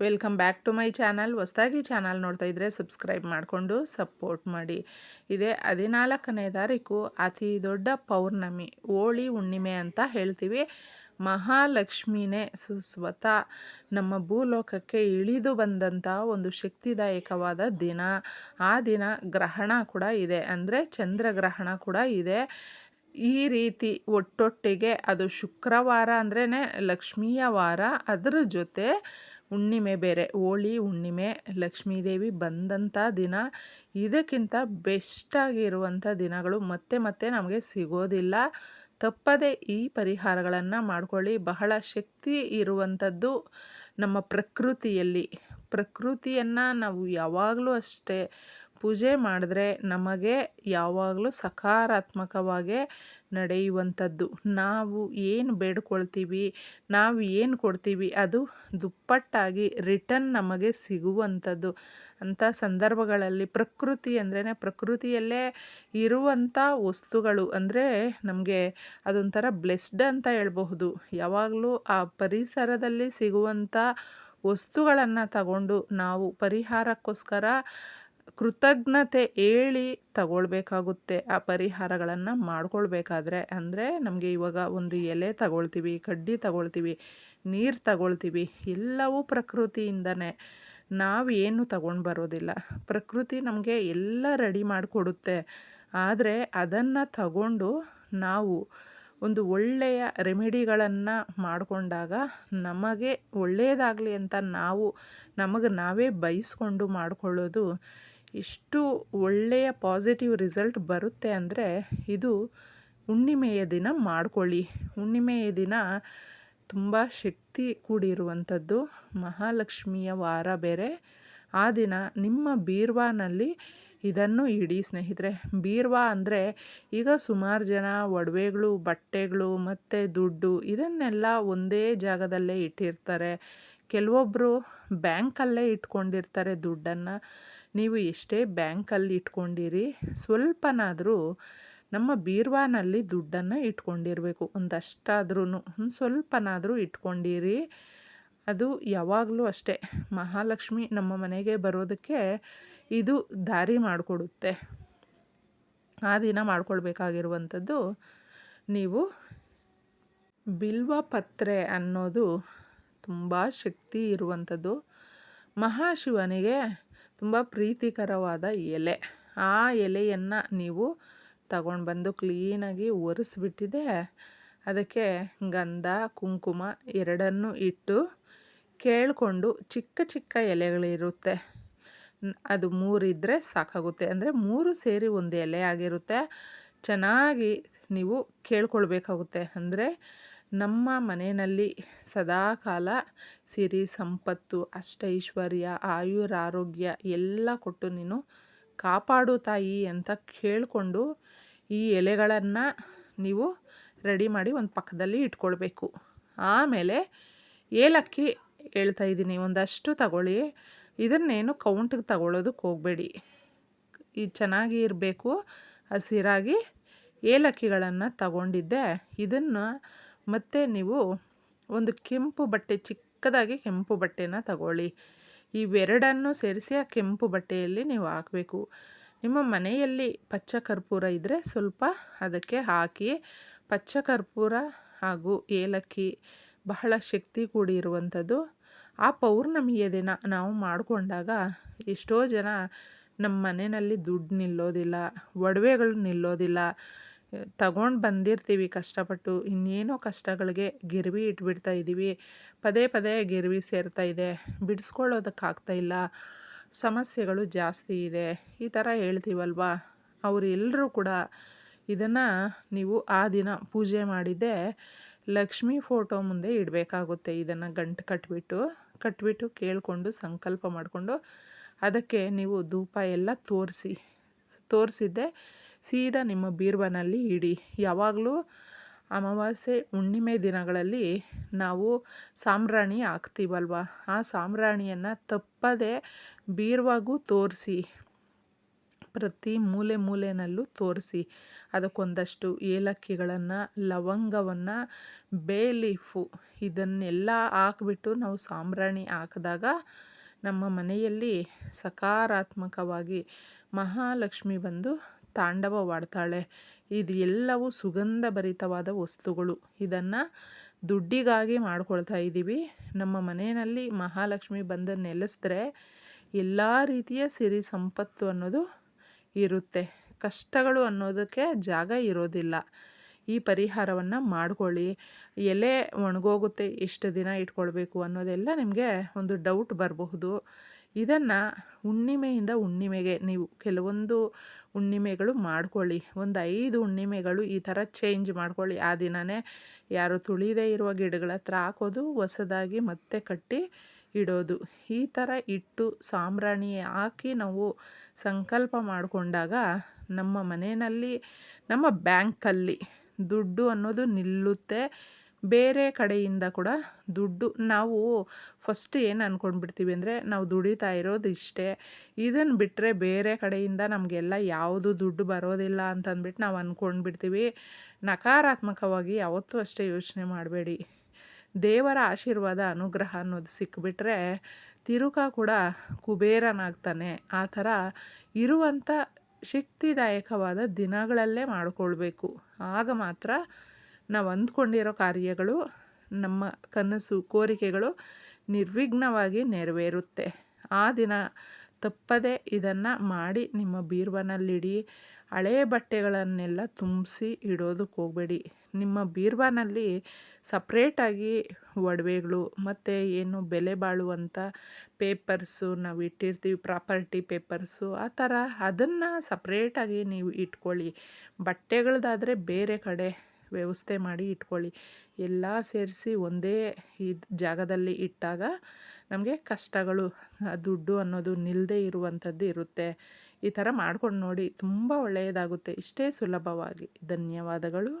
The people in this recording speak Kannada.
Welcome back to my channel. ಹೊಸದಾಗಿ ಚಾನಲ್ ನೋಡ್ತಾ ಇದ್ದರೆ ಸಬ್ಸ್ಕ್ರೈಬ್ ಮಾಡಿಕೊಂಡು ಸಪೋರ್ಟ್ ಮಾಡಿ. ಇದೇ ಹದಿನಾಲ್ಕನೇ ತಾರೀಕು ಅತಿ ದೊಡ್ಡ ಪೌರ್ಣಮಿ, ಹೋಳಿ ಹುಣ್ಣಿಮೆ ಅಂತ ಹೇಳ್ತೀವಿ. ಮಹಾಲಕ್ಷ್ಮಿನೇ ಸುಸ್ವತಃ ನಮ್ಮ ಭೂಲೋಕಕ್ಕೆ ಇಳಿದು ಬಂದಂಥ ಒಂದು ಶಕ್ತಿದಾಯಕವಾದ ದಿನ. ಆ ದಿನ ಗ್ರಹಣ ಕೂಡ ಇದೆ. ಅಂದರೆ ಚಂದ್ರಗ್ರಹಣ ಕೂಡ ಇದೆ. ಈ ರೀತಿ ಒಟ್ಟೊಟ್ಟಿಗೆ ಅದು ಶುಕ್ರವಾರ ಅಂದ್ರೇ ಲಕ್ಷ್ಮಿಯ ವಾರ. ಅದರ ಜೊತೆ ಹುಣ್ಣಿಮೆ ಬೇರೆ, ಹೋಳಿ ಹುಣ್ಣಿಮೆ, ಲಕ್ಷ್ಮೀದೇವಿ ಬಂದಂಥ ದಿನ. ಇದಕ್ಕಿಂತ ಬೆಸ್ಟಾಗಿರುವಂಥ ದಿನಗಳು ಮತ್ತೆ ಮತ್ತೆ ನಮಗೆ ಸಿಗೋದಿಲ್ಲ. ತಪ್ಪದೆ ಈ ಪರಿಹಾರಗಳನ್ನು ಮಾಡ್ಕೊಳ್ಳಿ. ಬಹಳ ಶಕ್ತಿ ಇರುವಂಥದ್ದು ನಮ್ಮ ಪ್ರಕೃತಿಯಲ್ಲಿ. ಪ್ರಕೃತಿಯನ್ನು ನಾವು ಯಾವಾಗಲೂ ಅಷ್ಟೇ ಪೂಜೆ ಮಾಡಿದ್ರೆ ನಮಗೆ ಯಾವಾಗಲೂ ಸಕಾರಾತ್ಮಕವಾಗೇ ನಡೆಯುವಂಥದ್ದು. ನಾವು ಏನು ಬೇಡ್ಕೊಳ್ತೀವಿ, ನಾವು ಏನು ಕೊಡ್ತೀವಿ, ಅದು ದುಪ್ಪಟ್ಟಾಗಿ ರಿಟರ್ನ್ ನಮಗೆ ಸಿಗುವಂಥದ್ದು. ಅಂಥ ಸಂದರ್ಭಗಳಲ್ಲಿ ಪ್ರಕೃತಿ ಅಂದ್ರೇ ಪ್ರಕೃತಿಯಲ್ಲೇ ಇರುವಂಥ ವಸ್ತುಗಳು ಅಂದರೆ ನಮಗೆ ಅದೊಂಥರ ಬ್ಲೆಸ್ಡ್ ಅಂತ ಹೇಳ್ಬಹುದು. ಯಾವಾಗಲೂ ಆ ಪರಿಸರದಲ್ಲಿ ಸಿಗುವಂಥ ವಸ್ತುಗಳನ್ನು ತಗೊಂಡು ನಾವು ಪರಿಹಾರಕ್ಕೋಸ್ಕರ ಕೃತಜ್ಞತೆ ಹೇಳಿ ತಗೊಳ್ಬೇಕಾಗುತ್ತೆ. ಆ ಪರಿಹಾರಗಳನ್ನು ಮಾಡ್ಕೊಳ್ಬೇಕಾದ್ರೆ ಅಂದರೆ ನಮಗೆ ಇವಾಗ ಒಂದು ಎಲೆ ತಗೊಳ್ತೀವಿ, ಕಡ್ಡಿ ತಗೊಳ್ತೀವಿ, ನೀರು ತಗೊಳ್ತೀವಿ, ಎಲ್ಲವೂ ಪ್ರಕೃತಿಯಿಂದನೇ. ನಾವು ಏನು ತಗೊಂಡು ಬರೋದಿಲ್ಲ. ಪ್ರಕೃತಿ ನಮಗೆ ಎಲ್ಲ ರೆಡಿ ಮಾಡಿಕೊಡುತ್ತೆ. ಆದರೆ ಅದನ್ನು ತಗೊಂಡು ನಾವು ಒಂದು ಒಳ್ಳೆಯ ರೆಮಿಡಿಗಳನ್ನು ಮಾಡಿಕೊಂಡಾಗ ನಮಗೆ ಒಳ್ಳೆಯದಾಗಲಿ ಅಂತ ನಾವು, ನಮಗೆ ನಾವೇ ಬಯಸ್ಕೊಂಡು ಮಾಡಿಕೊಳ್ಳೋದು ಎಷ್ಟು ಒಳ್ಳೆಯ ಪಾಸಿಟಿವ್ ರಿಸಲ್ಟ್ ಬರುತ್ತೆ ಅಂದರೆ ಇದು ಹುಣ್ಣಿಮೆಯ ದಿನ ಮಾಡ್ಕೊಳ್ಳಿ. ಹುಣ್ಣಿಮೆಯ ದಿನ ತುಂಬ ಶಕ್ತಿ ಕೂಡಿರುವಂಥದ್ದು. ಮಹಾಲಕ್ಷ್ಮಿಯ ವಾರ ಬೇರೆ. ಆ ದಿನ ನಿಮ್ಮ ಬೀರ್ವಾನಲ್ಲಿ ಇದನ್ನು ಇಡಿ ಸ್ನೇಹಿತರೆ. ಬೀರ್ವಾ ಅಂದರೆ ಈಗ ಸುಮಾರು ಜನ ಒಡವೆಗಳು, ಬಟ್ಟೆಗಳು ಮತ್ತು ದುಡ್ಡು ಇದನ್ನೆಲ್ಲ ಒಂದೇ ಜಾಗದಲ್ಲೇ ಇಟ್ಟಿರ್ತಾರೆ. ಕೆಲವೊಬ್ಬರು ಬ್ಯಾಂಕಲ್ಲೇ ಇಟ್ಕೊಂಡಿರ್ತಾರೆ ದುಡ್ಡನ್ನು. ನೀವು ಎಷ್ಟೇ ಬ್ಯಾಂಕಲ್ಲಿ ಇಟ್ಕೊಂಡಿರಿ, ಸ್ವಲ್ಪನಾದರೂ ನಮ್ಮ ಬೀರ್ವಾನಲ್ಲಿ ದುಡ್ಡನ್ನು ಇಟ್ಕೊಂಡಿರಬೇಕು. ಒಂದಷ್ಟಾದ್ರೂ ಒಂದು ಸ್ವಲ್ಪನಾದರೂ ಇಟ್ಕೊಂಡಿರಿ. ಅದು ಯಾವಾಗಲೂ ಅಷ್ಟೇ. ಮಹಾಲಕ್ಷ್ಮಿ ನಮ್ಮ ಮನೆಗೆ ಬರೋದಕ್ಕೆ ಇದು ದಾರಿ ಮಾಡಿಕೊಡುತ್ತೆ. ಆ ದಿನ ಮಾಡ್ಕೊಳ್ಬೇಕಾಗಿರುವಂಥದ್ದು ನೀವು ಬಿಲ್ವ ಪತ್ರೆ ಅನ್ನೋದು ತುಂಬ ಶಕ್ತಿ ಇರುವಂಥದ್ದು. ಮಹಾಶಿವನಿಗೆ ತುಂಬ ಪ್ರೀತಿಕರವಾದ ಎಲೆ. ಆ ಎಲೆಯನ್ನು ನೀವು ತಗೊಂಡು ಬಂದು ಕ್ಲೀನಾಗಿ ಒರೆಸ್ಬಿಟ್ಟಿದೆ. ಅದಕ್ಕೆ ಗಂಧ, ಕುಂಕುಮ ಎರಡನ್ನೂ ಇಟ್ಟು ಕೇಳಿಕೊಂಡು ಚಿಕ್ಕ ಚಿಕ್ಕ ಎಲೆಗಳಿರುತ್ತೆ. ಅದು ಮೂರಿದ್ದರೆ ಸಾಕಾಗುತ್ತೆ. ಅಂದರೆ ಮೂರು ಸೇರಿ ಒಂದು ಎಲೆ ಆಗಿರುತ್ತೆ. ಚೆನ್ನಾಗಿ ನೀವು ಕೇಳ್ಕೊಳ್ಬೇಕಾಗುತ್ತೆ. ಅಂದರೆ ನಮ್ಮ ಮನೆಯಲ್ಲಿ ಸದಾಕಾಲ ಸಿರಿ, ಸಂಪತ್ತು, ಅಷ್ಟೈಶ್ವರ್ಯ ಆಯುರಾರೋಗ್ಯ ಎಲ್ಲ ಕೊಟ್ಟು ನೀನು ಕಾಪಾಡು ತಾಯಿ ಅಂತ ಕೇಳಿಕೊಂಡು ಈ ಎಲೆಗಳನ್ನು ನೀವು ರೆಡಿ ಮಾಡಿ ಒಂದು ಪಕ್ಕದಲ್ಲಿ ಇಟ್ಕೊಳ್ಬೇಕು. ಆಮೇಲೆ ಏಲಕ್ಕಿ ಹೇಳ್ತಾ ಇದ್ದೀನಿ, ಒಂದಷ್ಟು ತಗೊಳ್ಳಿ. ಇದನ್ನೇನು ಕೌಂಟಿಗೆ ತಗೊಳ್ಳೋದಕ್ಕೆ ಹೋಗಬೇಡಿ. ಇದು ಚೆನ್ನಾಗಿ ಇರಬೇಕು ಹಸಿರಾಗಿ ಏಲಕ್ಕಿಗಳನ್ನು ತಗೊಂಡಿದ್ದೆ. ಇದನ್ನು ಮತ್ತು ನೀವು ಒಂದು ಕೆಂಪು ಬಟ್ಟೆ, ಚಿಕ್ಕದಾಗಿ ಕೆಂಪು ಬಟ್ಟೆನ ತಗೊಳ್ಳಿ. ಇವೆರಡನ್ನು ಸೇರಿಸಿ ಆ ಕೆಂಪು ಬಟ್ಟೆಯಲ್ಲಿ ನೀವು ಹಾಕಬೇಕು. ನಿಮ್ಮ ಮನೆಯಲ್ಲಿ ಪಚ್ಚ ಕರ್ಪೂರ ಇದ್ದರೆ ಸ್ವಲ್ಪ ಅದಕ್ಕೆ ಹಾಕಿ ಪಚ್ಚ ಕರ್ಪೂರ ಹಾಗೂ ಏಲಕ್ಕಿ ಬಹಳ ಶಕ್ತಿ ಕೂಡಿರುವಂಥದ್ದು. ಆ ಪೌರ್ಣಮಿಯ ದಿನ ನಾವು ಮಾಡಿಕೊಂಡಾಗ ಎಷ್ಟೋ ಜನ ನಮ್ಮ ಮನೆಯಲ್ಲಿ ದುಡ್ಡು ನಿಲ್ಲೋದಿಲ್ಲ, ಒಡವೆಗಳು ನಿಲ್ಲೋದಿಲ್ಲ. ತಗೊಂಡು ಬಂದಿರ್ತೀವಿ ಕಷ್ಟಪಟ್ಟು. ಇನ್ನೇನೋ ಕಷ್ಟಗಳಿಗೆ ಗಿರ್ವಿ ಇಟ್ಬಿಡ್ತಾ ಇದ್ದೀವಿ ಪದೇ ಪದೇ ಗಿರ್ವಿ ಸೇರ್ತಾ ಇದೆ. ಇಲ್ಲ. ಸಮಸ್ಯೆಗಳು ಜಾಸ್ತಿ ಇದೆ. ಈ ಥರ ಹೇಳ್ತೀವಲ್ವಾ? ಅವರೆಲ್ಲರೂ ಕೂಡ ಇದನ್ನು ನೀವು ಆ ದಿನ ಪೂಜೆ ಮಾಡಿದ್ದೆ ಲಕ್ಷ್ಮೀ ಫೋಟೋ ಮುಂದೆ ಇಡಬೇಕಾಗುತ್ತೆ ಇದನ್ನು ಗಂಟು ಕಟ್ಬಿಟ್ಟು. ಕಟ್ಬಿಟ್ಟು ಕೇಳಿಕೊಂಡು ಸಂಕಲ್ಪ ಮಾಡಿಕೊಂಡು ಅದಕ್ಕೆ ನೀವು ಧೂಪ ಎಲ್ಲ ತೋರಿಸಿ, ತೋರಿಸಿದ್ದೆ ಸೀದಾ ನಿಮ್ಮ ಬೀರ್ವನಲ್ಲಿ ಇಡಿ. ಯಾವಾಗಲೂ ಅಮಾವಾಸ್ಯೆ ಹುಣ್ಣಿಮೆ ದಿನಗಳಲ್ಲಿ ನಾವು ಸಾಂಬ್ರಾಣಿ ಹಾಕ್ತೀವಲ್ವ? ಆ ಸಾಂಬ್ರಾಣಿಯನ್ನು ತಪ್ಪದೆ ಬೀರ್ವಾಗೂ ತೋರಿಸಿ, ಪ್ರತಿ ಮೂಲೆ ಮೂಲೆಯಲ್ಲೂ ತೋರಿಸಿ. ಅದಕ್ಕೊಂದಷ್ಟು ಏಲಕ್ಕಿಗಳನ್ನು, ಲವಂಗವನ್ನು ಬೇ ಲೀಫು ಇದನ್ನೆಲ್ಲ ಹಾಕ್ಬಿಟ್ಟು ನಾವು ಸಾಂಬ್ರಾಣಿ ಹಾಕಿದಾಗ ನಮ್ಮ ಮನೆಯಲ್ಲಿ ಸಕಾರಾತ್ಮಕವಾಗಿ ಮಹಾಲಕ್ಷ್ಮಿ ಬಂದು ತಾಂಡವವಾಡ್ತಾಳೆ. ಇದು ಎಲ್ಲವೂ ಸುಗಂಧ ಭರಿತವಾದ ವಸ್ತುಗಳು. ಇದನ್ನು ದುಡ್ಡಿಗಾಗಿ ಮಾಡ್ಕೊಳ್ತಾ ಇದ್ದೀವಿ ನಮ್ಮ ಮನೆಯಲ್ಲಿ ಮಹಾಲಕ್ಷ್ಮಿ ಬಂದು ನೆಲೆಸಿದ್ರೆ ಎಲ್ಲ ರೀತಿಯ ಸಿರಿ ಸಂಪತ್ತು ಅನ್ನೋದು ಇರುತ್ತೆ. ಕಷ್ಟಗಳು ಅನ್ನೋದಕ್ಕೆ ಜಾಗ ಇರೋದಿಲ್ಲ. ಈ ಪರಿಹಾರವನ್ನು ಮಾಡ್ಕೊಳ್ಳಿ. ಎಲೆ ಒಣಗೋಗುತ್ತೆ ಎಷ್ಟು ದಿನ ಇಟ್ಕೊಳ್ಬೇಕು ಅನ್ನೋದೆಲ್ಲ ನಿಮಗೆ ಒಂದು ಡೌಟ್ ಬರಬಹುದು. ಇದನ್ನು ಹುಣ್ಣಿಮೆಯಿಂದ ಹುಣ್ಣಿಮೆಗೆ ನೀವು ಕೆಲವೊಂದು ಹುಣ್ಣಿಮೆಗಳು ಮಾಡ್ಕೊಳ್ಳಿ. ಒಂದು ಐದು ಹುಣ್ಣಿಮೆಗಳು ಈ ಥರ ಚೇಂಜ್ ಮಾಡ್ಕೊಳ್ಳಿ. ಆ ದಿನವೇ ಯಾರು ತುಳಿದೇ ಇರುವ ಗಿಡಗಳ ಹತ್ರ ಹಾಕೋದು, ಹೊಸದಾಗಿ ಮತ್ತೆ ಕಟ್ಟಿ ಇಡೋದು. ಈ ಥರ ಇಟ್ಟು ಸಾಂಬ್ರಾಣಿ ಹಾಕಿ ನಾವು ಸಂಕಲ್ಪ ಮಾಡಿಕೊಂಡಾಗ ನಮ್ಮ ಮನೆಯಲ್ಲಿ, ನಮ್ಮ ಬ್ಯಾಂಕಲ್ಲಿ ದುಡ್ಡು ಅನ್ನೋದು ನಿಲ್ಲುತ್ತೆ. ಬೇರೆ ಕಡೆಯಿಂದ ಕೂಡ ದುಡ್ಡು ನಾವು ಫಸ್ಟ್ ಏನು ಅಂದ್ಕೊಂಡ್ಬಿಡ್ತೀವಿ ಅಂದರೆ ನಾವು ದುಡಿತಾ ಇರೋದು ಇಷ್ಟೇ. ಇದನ್ನು ಬಿಟ್ಟರೆ ಬೇರೆ ಕಡೆಯಿಂದ ನಮಗೆಲ್ಲ ಯಾವುದು ದುಡ್ಡು ಬರೋದಿಲ್ಲ ಅಂತಂದ್ಬಿಟ್ಟು ನಾವು ಅಂದ್ಕೊಂಡ್ಬಿಡ್ತೀವಿ ನಕಾರಾತ್ಮಕವಾಗಿ ಯಾವತ್ತೂ ಅಷ್ಟೇ ಯೋಚನೆ ಮಾಡಬೇಡಿ. ದೇವರ ಆಶೀರ್ವಾದ, ಅನುಗ್ರಹ ಅನ್ನೋದು ಸಿಕ್ಕಿಬಿಟ್ರೆ ತಿರುಕ ಕೂಡ ಕುಬೇರನಾಗ್ತಾನೆ. ಆ ಥರ ಇರುವಂಥ ಶಕ್ತಿದಾಯಕವಾದ ದಿನಗಳಲ್ಲೇ ಮಾಡಿಕೊಳ್ಬೇಕು. ಆಗ ಮಾತ್ರ ನಾವು ಅಂದ್ಕೊಂಡಿರೋ ಕಾರ್ಯಗಳು ನಮ್ಮ ಕನಸು, ಕೋರಿಕೆಗಳು ನಿರ್ವಿಘ್ನವಾಗಿ ನೆರವೇರುತ್ತೆ. ಆ ದಿನ ತಪ್ಪದೆ ಇದನ್ನು ಮಾಡಿ ನಿಮ್ಮ ಬೀರ್ವನಲ್ಲಿಡಿ, ಹಳೇ ಬಟ್ಟೆಗಳನ್ನೆಲ್ಲ ತುಂಬಿಸಿ ಇಡೋದಕ್ಕೆ ಹೋಗಬೇಡಿ. ನಿಮ್ಮ ಬೀರ್ವಾನಲ್ಲಿ ಸಪ್ರೇಟಾಗಿ ಒಡವೆಗಳು ಮತ್ತು ಏನು ಬೆಲೆ ಬಾಳುವಂಥ ಪೇಪರ್ಸು ನಾವು ಇಟ್ಟಿರ್ತೀವಿ ಪ್ರಾಪರ್ಟಿ ಪೇಪರ್ಸು ಆ ಥರ ಅದನ್ನು ಸಪ್ರೇಟಾಗಿ ನೀವು ಇಟ್ಕೊಳ್ಳಿ. ಬಟ್ಟೆಗಳದ್ದಾದರೆ ಬೇರೆ ಕಡೆ. ವ್ಯವಸ್ಥೆ ಮಾಡಿ ಇಟ್ಕೊಳ್ಳಿ. ಎಲ್ಲ ಸೇರಿಸಿ ಒಂದೇ ಇದು ಜಾಗದಲ್ಲಿ ಇಟ್ಟಾಗ ನಮಗೆ ಕಷ್ಟಗಳು ದುಡ್ಡು ಅನ್ನೋದು ನಿಲ್ಲದೆ ಇರುವಂಥದ್ದು ಇರುತ್ತೆ. ಈ ಥರ ಮಾಡ್ಕೊಂಡು ನೋಡಿ ತುಂಬ ಒಳ್ಳೆಯದಾಗುತ್ತೆ. ಇಷ್ಟೇ ಸುಲಭವಾಗಿ. ಧನ್ಯವಾದಗಳು.